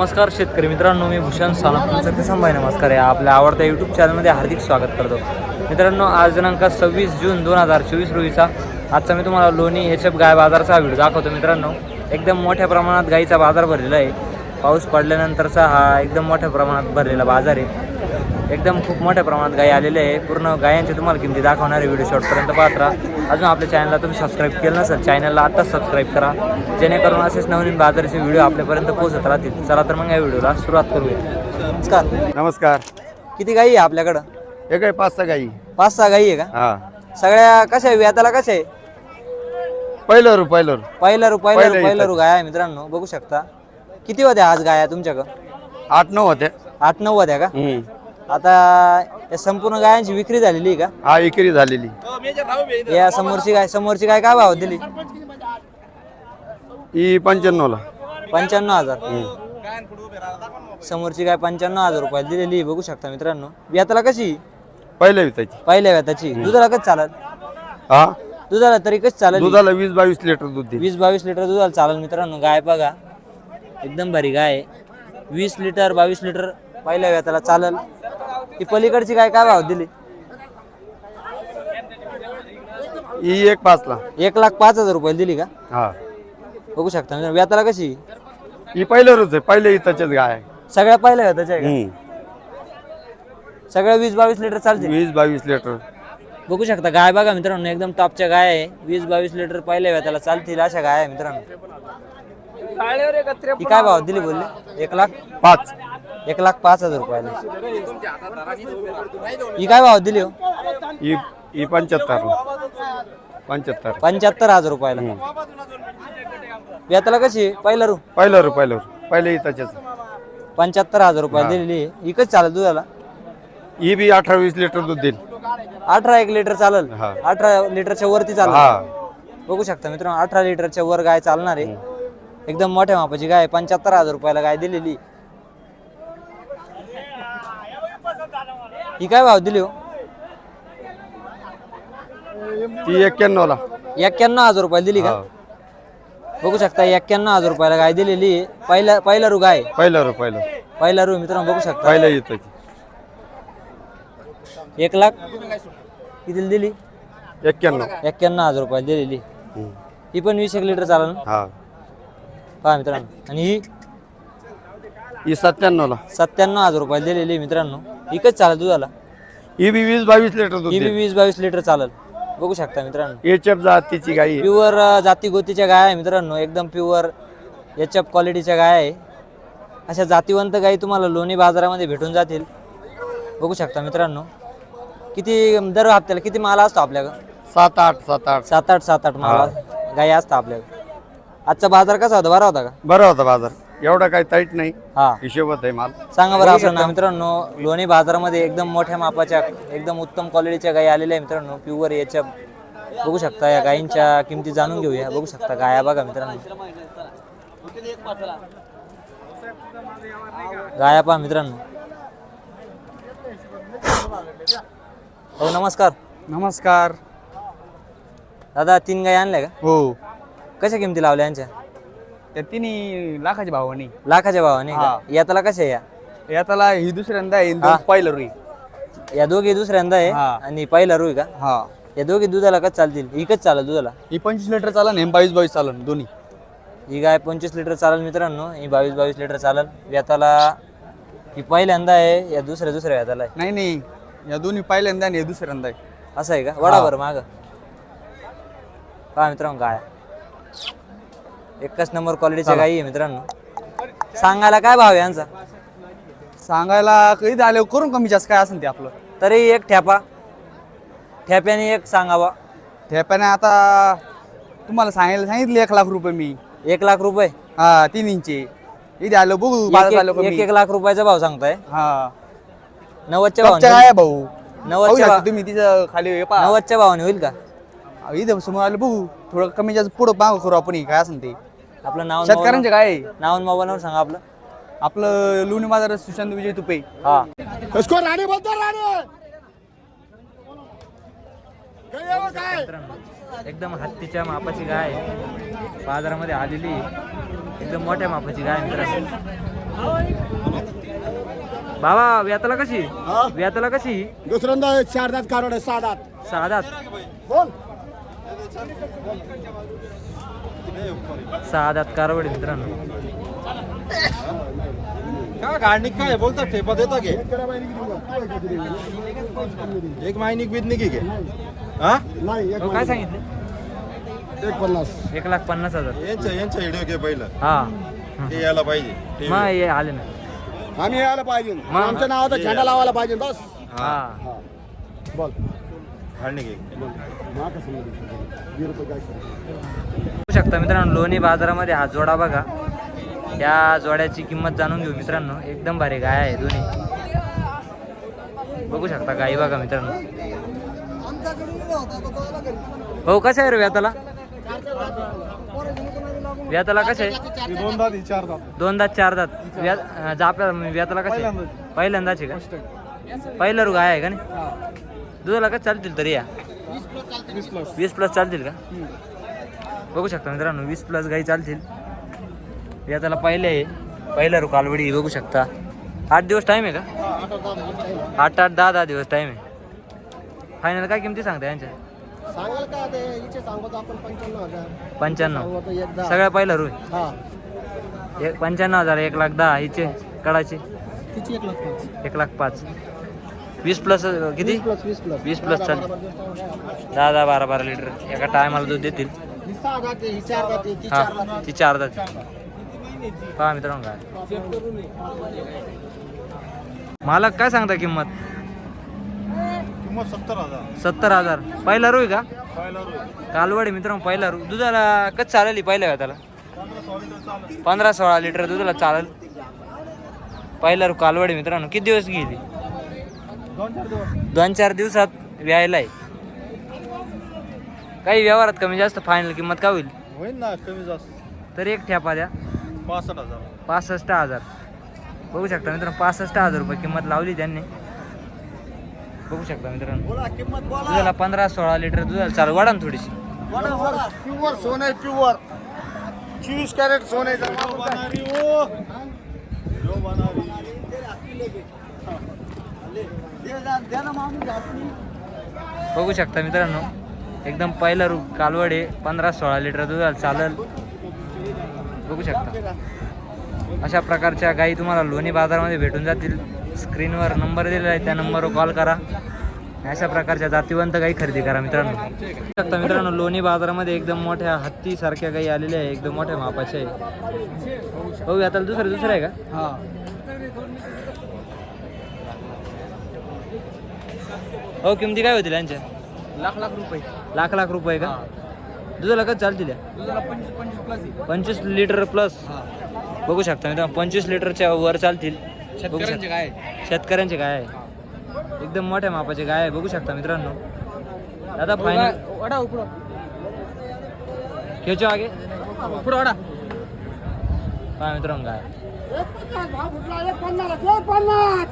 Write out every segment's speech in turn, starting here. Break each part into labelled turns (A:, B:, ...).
A: नमस्कार शेतकरी मित्रांनो मी भूषण सानप तुमचं ते संभाय नमस्कार आहे. आपल्या आवडत्या यूट्यूब चॅनलमध्ये हार्दिक स्वागत करतो. मित्रांनो आज दिनांक सव्वीस जून दोन हजार चोवीस रोजीचा. आजचा मी तुम्हाला लोणी एच एफ गाय बाजारचा व्हिडिओ दाखवतो मित्रांनो. एकदम मोठ्या प्रमाणात गाईचा बाजार भरलेला आहे. पाऊस पडल्यानंतरचा हा एकदम मोठ्या प्रमाणात भरलेला बाजार आहे. एकदम खूप मोठ्या प्रमाणात गायी आलेले आहे. पूर्ण गायांची तुम्हाला किमती दाखवणारे व्हिडिओ शॉर्टपर्यंत पाहत राहा. अजून आपल्या चॅनलला तुम्ही सबस्क्राईब केलं नसेल चॅनलला आत्ताच सबस्क्राईब करा. जेणेकरून असेच नवीन बाजाराचे व्हिडिओ आपल्यापर्यंत पोहोचत राहतील. चला तर मग या व्हिडिओला सुरुवात करूया. नमस्कार.
B: नमस्कार.
A: किती गाई आहे आपल्याकडं?
B: हे काय पाच सहा गाई.
A: पाच सहा गाई आहे का?
B: हा.
A: सगळ्या कशा आहे व्याताला कशा आहे?
B: पहिलं रू पहिलं रू
A: पहिला रू पहिला रू पहिला रू गाय आहे मित्रांनो. बघू शकता. किती होत्या आज गाया तुमच्याकडं?
B: आठ नऊ होते
A: आठ नऊ होत्या का?
B: हम्म.
A: आता या संपूर्ण गायांची विक्री झालेली आहे का?
B: हा विक्री झालेली.
A: या समोरची गाय समोरची गाय काय भाव दिली?
B: ही पंच्याण्णवला
A: पंच्याण्णव हजार. समोरची गाय पंच्याण्णव हजार रुपयाला दिलेली आहे, बघू शकता मित्रांनो. व्याताला कशी?
B: पहिल्या विताची
A: पहिल्या व्याताची. दुधाला कच चालत
B: हा?
A: दुधाला तरी कच चालेल?
B: दुधाला वीस बावीस लिटर दूध दे
A: वीस बावीस लिटर दुधाला चालेल मित्रांनो. गाय बघा. एकदम भारी गाय आहे. वीस लिटर बावीस लिटर पहिल्या व्याताला चालेल. ती पलीकडची गाय काय भाव दिली?
B: ही एक पाचला.
A: एक लाख पाच हजार रुपयाला दिली का?
B: हा.
A: बघू शकता. मित्रांनो व्याताला कशी?
B: ही पहिलं रूच आहे. पहिल्या इथंचेच गाय आहे.
A: सगळ्या पहिल्या
B: हम्म.
A: का? सगळ्या वीस बावीस लिटर चालते.
B: वीस बावीस लिटर
A: बघू शकता. गाय बघा मित्रांनो एकदम टॉपच्या गाय आहे. वीस बावीस लिटर पहिल्या व्याताला चालतील अशा गाय आहे मित्रांनो. ही काय भाव दिली बोलले? एक लाख?
B: पाच.
A: एक लाख पाच हजार रुपयाला ही काय भाव दिली हो?
B: ही ही पंच्याहत्तर. पंच्याहत्तर.
A: पंच्याहत्तर हजार रुपयाला. व्याताला कशी? पहिला रू.
B: पहिलं रू पहिलं रू. पहिल्या इथंचेच
A: पंच्याहत्तर हजार रुपयाला दिलेली आहे. ही कशी चालेल दुधाला?
B: ही बी अठरा वीस लिटर दूध देईल.
A: अठरा एक लिटर चालेल?
B: हा.
A: अठरा लिटरच्या वरती चालेल?
B: हा.
A: बघू शकता मित्रांनो अठरा लिटरच्या वर गाय चालणार आहे. एकदम मोठ्या मापाची गाय पंच्याहत्तर हजार रुपयाला गाय दिलेली ही काय भाव दिली हो?
B: ती एक्क्याण्णवला.
A: एक्क्याण्णव हजार रुपयाला दिली का. बघू शकता एक्क्याण्णव हजार रुपयाला गाय दिलेली. आहे. पहिला पहिला रू गाय.
B: पहिलं रू पहिलं
A: पहिला रू मित्रांनो बघू शकता.
B: पहिल्या इथंची
A: एक लाख किती दिली?
B: एक्क्याण्णव.
A: एक्क्याण्णव हजार रुपयाला दिलेली.
B: हम्म.
A: ही पण वीस एक लिटर चालेल ना
B: हा.
A: पहा मित्रांनो. आणि ही
B: ही सत्त्याण्णवला.
A: सत्त्याण्णव हजार रुपयाला दिलेली आहे मित्रांनो. एकच चालेल दुधाला.
B: ही बी वीस बावीस लिटर दूध
A: ही बी वीस बावीस लिटर चालेल. बघू शकता मित्रांनो.
B: एच एफ जातीची गाई आहे.
A: प्युअर जाती गोतीच्या गाय आहे मित्रांनो. एकदम प्युअर एच एफ क्वालिटीच्या गाय आहे. अशा जातीवंत गायी तुम्हाला लोणी बाजारामध्ये भेटून जातील. बघू शकता मित्रांनो. किती दर हप्त्याला किती माल असतो आपल्याकडं?
B: सात आठ सात आठ.
A: सात आठ सात आठ माल गायी असतात आपल्याकडे. आजचा बाजार कसा होता? बरा होता का?
B: बरं होता बाजार. एवढा काही टाईट नाही.
A: हा.
B: हिशोबात आहे माल.
A: सांगा बरं आपलं नाव मित्रांनो लोणी बाजारामध्ये एकदम मोठ्या मापाच्या एकदम उत्तम क्वालिटीच्या गायी आलेल्या आहे मित्रांनो. प्युअर याच्या बघू शकता या गायींच्या किमती जाणून घेऊया. बघू शकता गाया बघा मित्रांनो. गाया पहा मित्रांनो. हो नमस्कार.
B: नमस्कार.
A: दादा तीन गाय आणल्या का?
B: हो.
A: कशा किमती लावल्या यांच्या?
C: त्या तिन्ही लाखाच्या भावाने.
A: लाखाच्या भावाने का? यातला कशा आहे या?
C: याताला ही दुसऱ्यांदा आहे. पहिलं रुई.
A: या दोघी दुसऱ्यांदा आहे
C: हा.
A: आणि पहिला रुई का?
C: हा.
A: या दोघी दुधाला कच चालतील? एकच चालेल दुधाला?
C: ही पंचवीस लिटर चालन हे बावीस बावीस चालन दोन्ही.
A: ही गाय पंचवीस लिटर चालेल मित्रांनो? ही बावीस बावीस लिटर चालेल व्याताला ही पहिल्यांदा आहे या दुसऱ्या दुसऱ्या व्याताला आहे.
C: नाही नाही. या दोन्ही पहिल्यांदा आणि हे दुसऱ्यांदा आहे.
A: असं आहे का? वडा बरं माग. पहा मित्रांनो गाय एकच नंबर क्वालिटीच्या गाई आहे मित्रांनो. सांगायला काय भाव यांचा?
C: सांगायला कधी आले करून कमी जास्त काय असेल ते आपलं.
A: तरी एक ठेपा. ठेप्याने एक सांगावा.
C: ठेप्याने आता तुम्हाला सांगायला सांगितले एक लाख रुपये मी.
A: एक लाख रुपये?
C: हा तीन इंची. इथे आलो बघू
A: एक एक-
C: कमी
A: एक एक लाख रुपयाचा भाव सांगताय?
C: हा.
A: नव्वदच्या भावाने.
C: काय भाऊ.
A: नव्वदच्या
C: पाहू शकता
A: भाव-
C: तुम्ही तिचं खाली हे पहा.
A: नव्वदच्या भावाने होईल का?
C: इथं समोर आलं बघू. थोडं कमी जास्त पुढं मागं करू आपण हे, काय असेल ते.
A: आपलं नाव
C: शेतकऱ्यांचे काय? आहे?
A: नाव आणि मोबाईल नंबर सांगा आपलं.
C: आपलं लोणी बाजार सुशांत विजय तुपे.
A: हा. एकदम हत्तीच्या मापाची गाय आहे. बाजारामध्ये आलेली. एकदम मोठ्या मापाची गाय आहे मित्रांनो. बाबा व्याताला कशी?
D: हा?
A: व्याताला कशी?
D: दुसऱ्यांदा चार दात कारवड आहे सहा दात.
A: सहा
D: बोल.
A: सहा दात कारवड मित्रांनो.
E: काय गाडणी काय? बोलता ठेपा देता घे. एक मायनिक बिदनी घे घे. हा?
D: नाही एक
A: हो, काय सांगितलं?
D: एक पन्नास.
A: एक लाख पन्नास हजार.
E: यांचं यांचं व्हिडिओ घे पहिलं.
A: हा.
E: ते यायला पाहिजे. TV.
A: मग ये आले ना.
D: आम्ही यायला पाहिजे.
A: मग?
D: आमच्या नावाचा झेंडा लावायला पाहिजे बस.
A: हा.
D: बोल.
A: बघू शकता मित्रांनो लोणी बाजारामध्ये हा जोडा बघा. या जोड्याची किंमत जाणून घेऊ मित्रांनो. एकदम भारी गाय आहे दोन्ही. बघू शकता गाई बघा मित्रांनो. हो कशा आहे रे व्याताला? व्याताला कसे आहे?
D: दोन दात चार दात.
A: दोन दात चार दात. व्या जाप्या व्याताला कसे आहे? पहिल्यांदाच. आहे का? पहिला रू गाय आहे का नाही? दुधाला का चालतील तरी या?
D: वीस प्लस
A: वीस प्लस. चालतील का? बघू शकता मित्रांनो वीस प्लस गाई चालतील. या त्याला पहिले आहे. पहिला रू कालवडी बघू शकता. आठ दिवस टाईम आहे का? आठ आठ दहा दहा दिवस टाईम आहे. फायनल काय किमती सांगता यांच्या?
D: पंच्याण्णव
A: सगळ्या पहिला रू.
D: हा.
A: पंच्याण्णव हजार एक लाख दहा हिचे कडाची?
D: एक लाख पाच.
A: वीस प्लस किती?
D: वीस प्लस वीस प्लस.
A: वीस plus चालेल. दहा दहा बारा बारा लिटर. एका टायमाला दूध देतील.
D: ही ती चार दात
A: ती चार दात पहा मित्रांनो काय. मालक काय सांगता किंमत?
E: किंमत सत्तर हजार.
A: सत्तर हजार पहिला रू आहे का? कालवडी मित्रांनो पहिला रू दुधाला कच चालेल पहिल्या वेळा त्याला? पंधरा सोळा लिटर दुधाला चालेल. पहिला रू कालवडी मित्रांनो. किती दिवस गेली? दोन चार दिवसात व्यायला आहे काही व्यवहारात कमी जास्त फायनल किंमत काय होईल?
E: होईल ना कमी जास्त.
A: तर एक ठेपा द्या.
E: पासष्ट हजार.
A: पासष्ट हजार. बघू शकता मित्रांनो पासष्ट हजार रुपये किंमत लावली त्यांनी. बघू शकता मित्रांनो.
D: बोला किंमत बोला.
A: दुधाला पंधरा सोळा लिटर दुधाला चालू वाढा ना थोडीशी.
D: प्युअर सोनं आहे प्युअर. चोवीस कॅरेट सोनं.
A: बघू शकता मित्रांनो एकदम पहिलं रू कालवड आहे पंधरा सोळा लिटर दुधाला चालल. बघू शकता. अशा प्रकारच्या गाई तुम्हाला लोणी बाजारामध्ये भेटून जातील. स्क्रीनवर नंबर दिलेला आहे त्या नंबरवर कॉल करा. अशा प्रकारच्या जातीवंत गाई खरेदी करा मित्रांनो. बघू शकता मित्रांनो लोणी बाजारामध्ये एकदम मोठ्या हत्ती सारख्या गाई आलेल्या आहे एकदम मोठ्या मापाच्या आहे बघू आता दुसरं दुसरं आहे का?
C: हा
A: हो किमती काय होतील यांच्या?
C: लाख लाख रुपये.
A: लाख लाख रुपये का? दुधाला कसं चालतील?
C: दुधाला पंचवीस पंचवीस प्लस आहे.
A: पंचवीस लिटर प्लस
C: हा.
A: बघू शकता मित्रांनो पंचवीस लिटरच्या वर चालतील. बघू
C: शेतकऱ्यांचे
A: शकता.
C: काय? आहे?
A: शेतकऱ्यांचे गाय आहे? एकदम मोठ्या मापाचे गाय आहे? बघू शकता मित्रांनो. दादा फायनल
C: वडा उपडा
A: खेचो आगे.
C: वडा.
A: पहा मित्रांनो गाय
D: भाव उठला एक पन्नास एक पन्नास.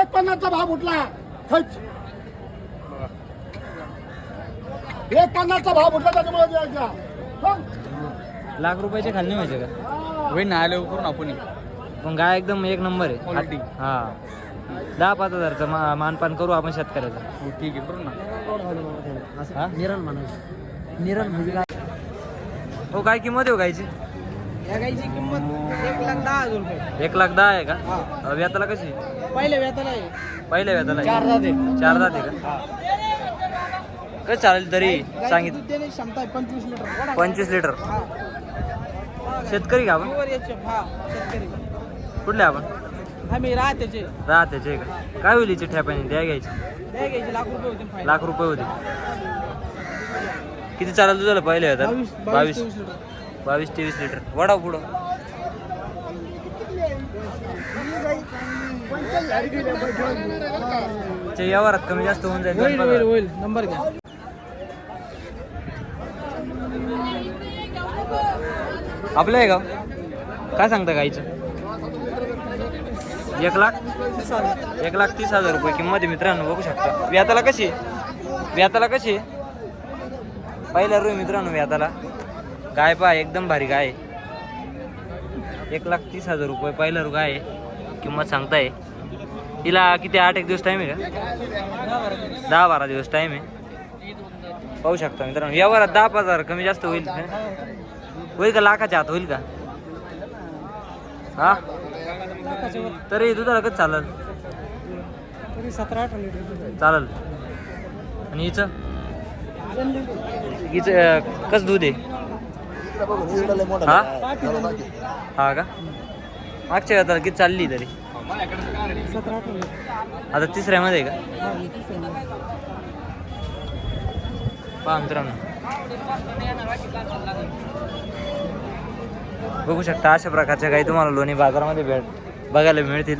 D: एक पन्नासचा भाव उठला खच एक पन्नासचा भाव उठला त्याच्यामुळे द्यायचा?
A: लाख रुपयाचे खाली नाही व्हायचे का?
C: होईल ना आले करून आपण
A: पण गाय एकदम एक नंबर आहे.
C: Quality.
A: हा. दहा पाच हजारचं मा मानपान करू आपण शेतकऱ्याचं.
C: हो ठीक आहे करू ना.
A: हा?
C: निरण म्हणायचं. निरण म्हणजे काय
A: हो काय किंमत आहे हो गायची?
C: या गाईची किंमत एक लाख दहा हजार रुपये.
A: एक लाख दहा आहे का?
C: हा.
A: अं, व्याताला कशी?
C: पहिल्या व्याताला आहे.
A: पहिल्या व्याताला
C: चार? जाते
A: चार का? कसं चालेल तरी सांगितलं.
C: क्षमता आहे पंचवीस लिटर.
A: पंचवीस लिटर.
C: हा.
A: शेतकरी का आपण?
C: Pure HF, हा शेतकरी.
A: कुठले आपण?
C: आम्ही राहत्याचे
A: राहत्याचे का? काय होईल हिची ठेपानी द्या घ्यायची.
C: घ्यायचे लाख रुपये होते फायदा.
A: लाख रुपये होते किती चालेल तुझ्याला पहिले होतात
C: बावीस
A: बावीस
C: बावीस. तेवीस लिटर.
A: बावीस तेवीस लिटर. वडा पुढं. च्या व्यवहारात कमी जास्त होऊन जाईल
C: होईल होईल. होईल नंबर घ्या
A: आपलं आहे का काय सांगता गाईचं एक लाख एक लाख तीस हजार रुपये किंमत आहे मित्रांनो बघू शकता व्याताला कशी? व्याताला कशी? पहिला रू मित्रांनो व्याताला गाय पहा एकदम भारी गाय. एक लाख तीस हजार रुपये पहिला रू गाय आहे. किंमत सांगताय हिला किती आठ एक दिवस टाईम आहे का? दहा बारा दिवस टाईम आहे. पाहू शकता मित्रांनो. व्यवहारात दहा पाच हजार कमी जास्त होईल. होईल का? लाखाच्या आत होईल का? हा? तरी दुधाला कसं चालेल? चालेल. आणि हिचं? हिचं कसं दूध आहे? हा? हा का? मागच्या वेळा किती चालली तरी? आता तिसऱ्यामध्ये आहे का? पहा मित्रांनो. बघू शकता अशा प्रकारच्या काही तुम्हाला लोणी बाजारामध्ये भेट बघायला मिळतील.